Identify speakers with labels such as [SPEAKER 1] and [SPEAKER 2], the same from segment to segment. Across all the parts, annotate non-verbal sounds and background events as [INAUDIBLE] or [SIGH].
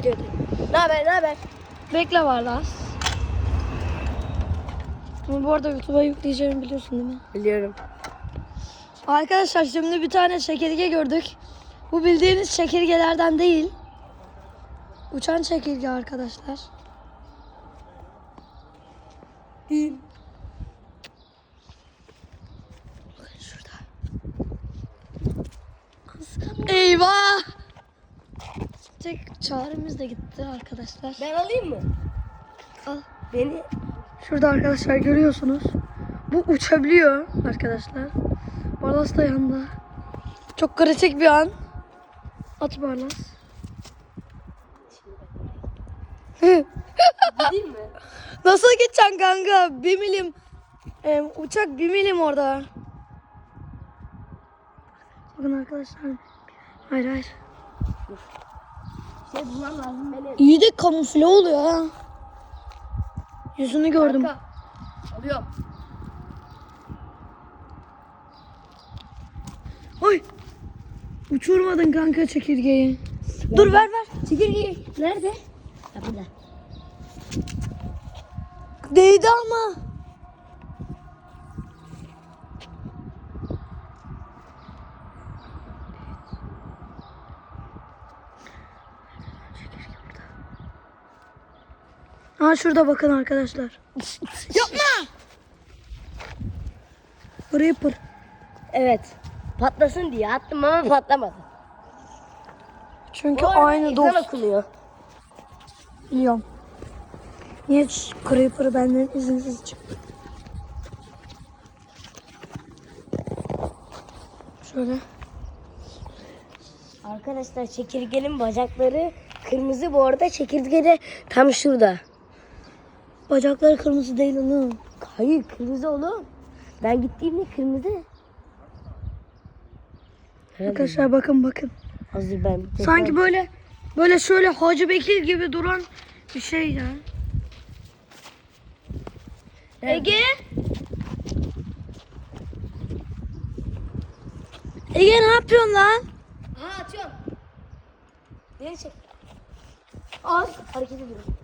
[SPEAKER 1] Videoda. Ne haber ne haber?
[SPEAKER 2] Bekle Varlas. Bunu bu arada YouTube'a yükleyeceğimi biliyorsun değil mi?
[SPEAKER 1] Biliyorum.
[SPEAKER 2] Arkadaşlar şimdi bir tane çekirge gördük. Bu bildiğiniz çekirgelerden değil. Uçan çekirge arkadaşlar. Bakın şurada. Eyvah! Tek çaremiz de gitti arkadaşlar.
[SPEAKER 1] Ben alayım mı?
[SPEAKER 2] Al.
[SPEAKER 1] Beni
[SPEAKER 2] Şurada arkadaşlar görüyorsunuz. Bu uçabiliyor arkadaşlar. Barlas da yanında. Çok kritik bir an. At Barlas.
[SPEAKER 1] gideyim mi? [LAUGHS]
[SPEAKER 2] Nasıl gideceksin kanka? Bir milim. Em, uçak bir milim orada. Bakın arkadaşlar. Hayır hayır.
[SPEAKER 1] Şey bulmam lazım beni.
[SPEAKER 2] İyi de kamufle oluyor ha. Yüzünü gördüm.
[SPEAKER 1] Kanka. Alıyorum.
[SPEAKER 2] Oy. Uçurmadın kanka çekirgeyi. Dur ver ver.
[SPEAKER 1] Çekirge nerede? Ya burada.
[SPEAKER 2] Değdi ama. Ha şurada bakın arkadaşlar. [LAUGHS] Yapma. Reaper.
[SPEAKER 1] Evet. Patlasın diye attım ama patlamadı.
[SPEAKER 2] Çünkü
[SPEAKER 1] Bu
[SPEAKER 2] aynı dost.
[SPEAKER 1] okunuyor.
[SPEAKER 2] Biliyorum. Niye şu Creeper'ı benden izinsiz çıktı? Şöyle.
[SPEAKER 1] Arkadaşlar çekirgenin bacakları kırmızı bu arada çekirge de tam şurada.
[SPEAKER 2] Bacakları kırmızı değil oğlum.
[SPEAKER 1] Hayır kırmızı oğlum. Ben gittiğimde kırmızı.
[SPEAKER 2] Arkadaşlar bakın bakın.
[SPEAKER 1] Hazır ben.
[SPEAKER 2] Sanki böyle böyle şöyle Hacı Bekir gibi duran bir şey ya. Ege? Ege ne yapıyorsun lan?
[SPEAKER 1] Ha atıyorum. Beni çek. Az hareket ediyorum.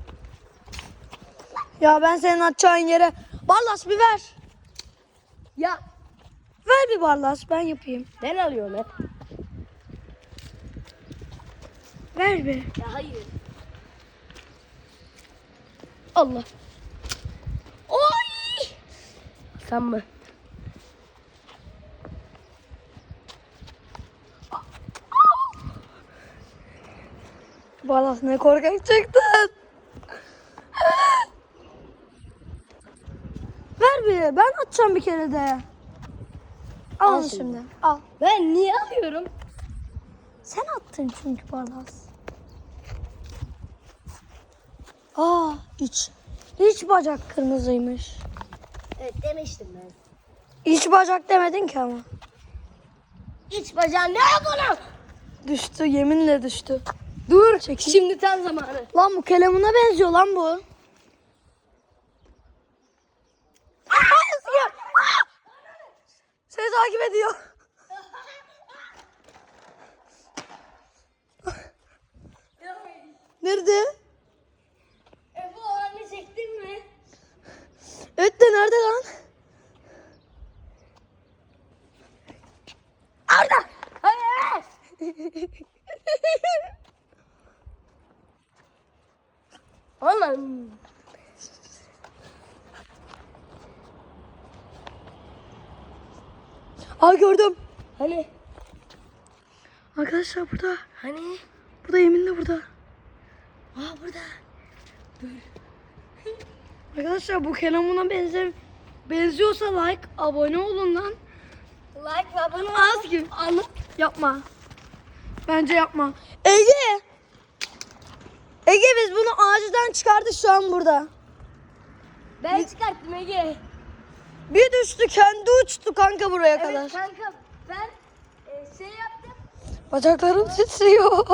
[SPEAKER 2] Ya ben senin atacağın yere barlas bir ver.
[SPEAKER 1] Ya
[SPEAKER 2] Ver bir barlas ben yapayım.
[SPEAKER 1] ben alıyorum hep.
[SPEAKER 2] Ver bir.
[SPEAKER 1] Ya hayır.
[SPEAKER 2] Allah.
[SPEAKER 1] Oy! Sen mi?
[SPEAKER 2] Barlas ne korkak çıktın. Ben atacağım bir kere de. Al,
[SPEAKER 1] Al şimdi.
[SPEAKER 2] şimdi. Al.
[SPEAKER 1] Ben niye alıyorum?
[SPEAKER 2] Sen attın çünkü Barlas. Aa iç. İç bacak kırmızıymış.
[SPEAKER 1] Evet demiştim ben.
[SPEAKER 2] İç bacak demedin ki ama.
[SPEAKER 1] İç bacağın ne yapalım?
[SPEAKER 2] Düştü yeminle düştü. Dur çekil.
[SPEAKER 1] Şimdi tam zamanı.
[SPEAKER 2] Lan bu kelamına benziyor lan bu. Takip ediyor. [LAUGHS] Nerede?
[SPEAKER 1] E bu oranı çektin mi?
[SPEAKER 2] Evet de nerede lan?
[SPEAKER 1] Orada. Hayır. Oğlum.
[SPEAKER 2] Aa gördüm.
[SPEAKER 1] Hani?
[SPEAKER 2] Arkadaşlar burada.
[SPEAKER 1] Hani?
[SPEAKER 2] Burada yeminle burada.
[SPEAKER 1] Aa burada.
[SPEAKER 2] Arkadaşlar bu kelamına benzer benziyorsa like abone olun lan.
[SPEAKER 1] Like ve abone ol.
[SPEAKER 2] Az gibi. Anla. Yapma. Bence yapma. Ege. Ege biz bunu ağaçtan çıkardık şu an burada.
[SPEAKER 1] Ben çıkarttım Ege.
[SPEAKER 2] Bir düştü kendi uçtu kanka buraya kadar.
[SPEAKER 1] Evet kanka ben e, şey yaptım.
[SPEAKER 2] Bacaklarım titriyor.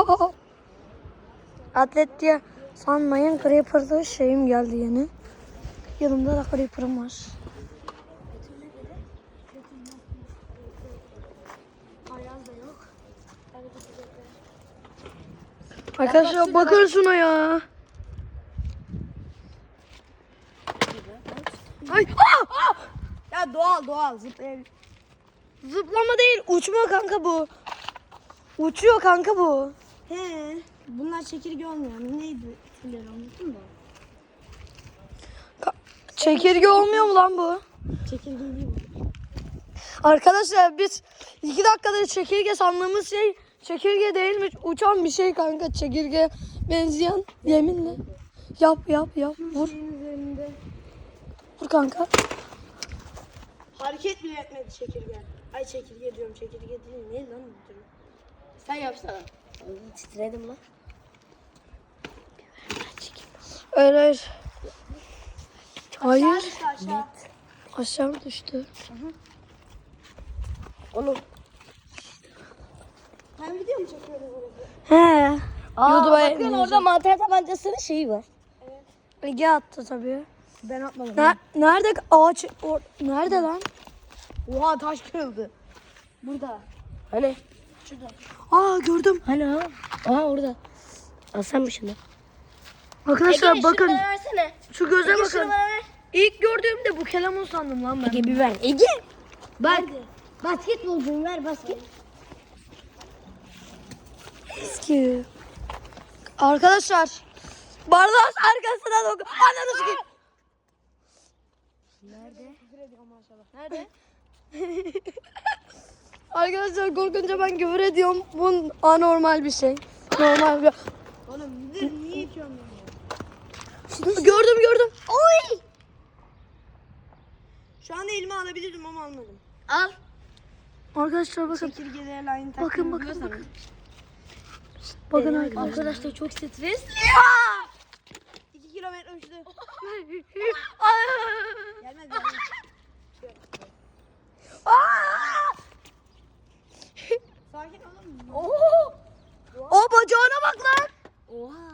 [SPEAKER 2] Atlet diye sanmayın Creeper'da şeyim geldi yeni. Yanımda da Creeper'ım var. Arkadaşlar bakın şuna ya. Ay, aa, aa!
[SPEAKER 1] Doğal doğal zıplayabilir.
[SPEAKER 2] Zıplama değil, uçma kanka bu. Uçuyor kanka bu.
[SPEAKER 1] He. Bunlar çekirge olmuyor. Neydi? Türleri unuttum da.
[SPEAKER 2] Ka- Çekirge olmuyor mu lan bu?
[SPEAKER 1] Çekirge değil mi?
[SPEAKER 2] Arkadaşlar biz iki dakikadır çekirge sandığımız şey çekirge değilmiş. Uçan bir şey kanka çekirge benzeyen yeminle. Yap yap yap vur. Vur kanka.
[SPEAKER 1] Hareket bile etmedi çekirge. Ay çekirge diyorum. Çekirge değil. Ne lan bu durum? Sen yapsana. Titredim lan.
[SPEAKER 2] Hayır hayır. Hayır.
[SPEAKER 1] Aşağı aşağı.
[SPEAKER 2] Aşağı mı düştü?
[SPEAKER 1] Onu. Sen video mu çekiyorsun orada?
[SPEAKER 2] He.
[SPEAKER 1] Aa,
[SPEAKER 2] YouTube'a
[SPEAKER 1] bakın orada mantar tabancasının şeyi var.
[SPEAKER 2] Ege attı tabii.
[SPEAKER 1] Ben atmadım.
[SPEAKER 2] Ne- nerede ağaç? o- nerede lan?
[SPEAKER 1] Oha taş kırıldı. Burada. Hani? Şurada.
[SPEAKER 2] Aa gördüm.
[SPEAKER 1] Hani ha? Aha orada. Alsam mı şunu?
[SPEAKER 2] Arkadaşlar bakın.
[SPEAKER 1] Versene.
[SPEAKER 2] Şu göze bakın. İlk gördüğümde bu kelamun sandım lan ben.
[SPEAKER 1] Ege bir ver. Ege. Bak. Basketbolcuyum ver basket.
[SPEAKER 2] Eski. Arkadaşlar. Barlas arkasına dokun. Ananı sikeyim.
[SPEAKER 1] Nerede? Nerede? [LAUGHS]
[SPEAKER 2] Arkadaşlar korkunca ben küfür ediyorum. Bu anormal bir şey. Normal bir.
[SPEAKER 1] Oğlum dur niye itiyorsun beni?
[SPEAKER 2] Gördüm gördüm.
[SPEAKER 1] Oy! Şu anda elime alabilirdim ama almadım. Al.
[SPEAKER 2] Arkadaşlar bakın.
[SPEAKER 1] Çekirgelerle aynı
[SPEAKER 2] Bakın bakın
[SPEAKER 1] biliyorsan.
[SPEAKER 2] bakın. Bakın arkadaşlar.
[SPEAKER 1] Arkadaşlar çok stresli. 2 kilometre uçtu. [LAUGHS] Gelmez gelmez. [LAUGHS] Sakin olun.
[SPEAKER 2] Oo. O bacağına bak lan.
[SPEAKER 1] Oha.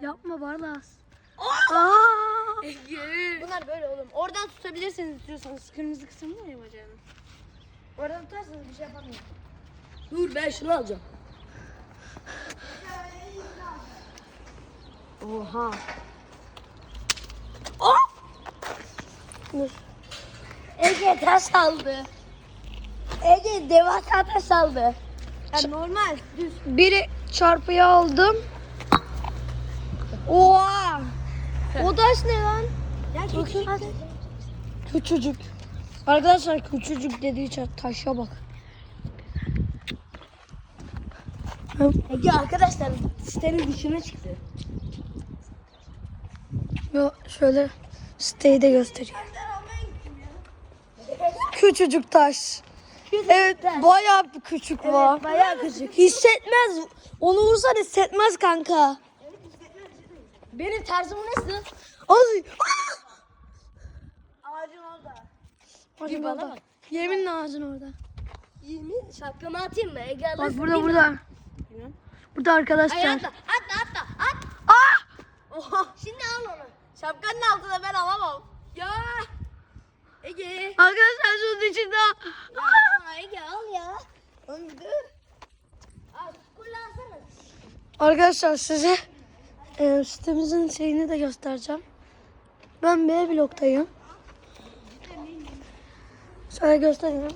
[SPEAKER 2] Yapma Barlas. Aa.
[SPEAKER 1] Bunlar böyle oğlum. Oradan tutabilirsiniz istiyorsanız. Kırmızı kısım var ya bacağının. Oradan tutarsanız bir şey yapamıyorum. Dur ben şunu alacağım. Oha.
[SPEAKER 2] Dur.
[SPEAKER 1] Ege taş aldı. Ege devasa taş aldı. Ya normal düz.
[SPEAKER 2] Biri çarpıya aldım. Oha. O taş ne lan?
[SPEAKER 1] Ya küçük.
[SPEAKER 2] Küçücük. Arkadaşlar küçücük dediği taşa bak.
[SPEAKER 1] Ege arkadaşlar sitenin dışına çıktı.
[SPEAKER 2] Yo şöyle siteyi de göstereyim. Küçücük taş. Evet bayağı bir küçük var.
[SPEAKER 1] Evet, bayağı küçük.
[SPEAKER 2] Hissetmez. Onu vursan hissetmez kanka.
[SPEAKER 1] Benim tarzım nasıl?
[SPEAKER 2] Ay.
[SPEAKER 1] Ağacın orada.
[SPEAKER 2] Ağacın
[SPEAKER 1] bana
[SPEAKER 2] orada.
[SPEAKER 1] bak.
[SPEAKER 2] Yeminle ağacın orada.
[SPEAKER 1] Yemin şapkamı atayım mı? Ege
[SPEAKER 2] Bak burada
[SPEAKER 1] mi?
[SPEAKER 2] burada. Burada
[SPEAKER 1] Ay
[SPEAKER 2] arkadaşlar.
[SPEAKER 1] atla atla atla at.
[SPEAKER 2] Ah!
[SPEAKER 1] Oha. Şimdi al onu. Şapkanın altında ben alamam. Ya. Ege.
[SPEAKER 2] Arkadaşlar şunun içinde.
[SPEAKER 1] Ya Ege al ya. Dur. Al kullansana.
[SPEAKER 2] Arkadaşlar size e, sitemizin şeyini de göstereceğim. Ben B bloktayım. Şöyle göstereyim.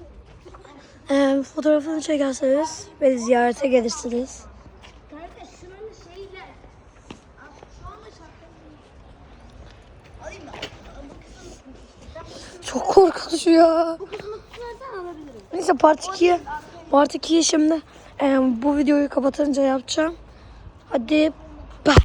[SPEAKER 2] E, fotoğrafını çekerseniz beni ziyarete gelirsiniz.
[SPEAKER 1] Kardeş şunun Şu anda. Alayım mı?
[SPEAKER 2] Çok korkunç ya. Neyse part 2'ye part 2'yi şimdi e, bu videoyu kapatınca yapacağım. Hadi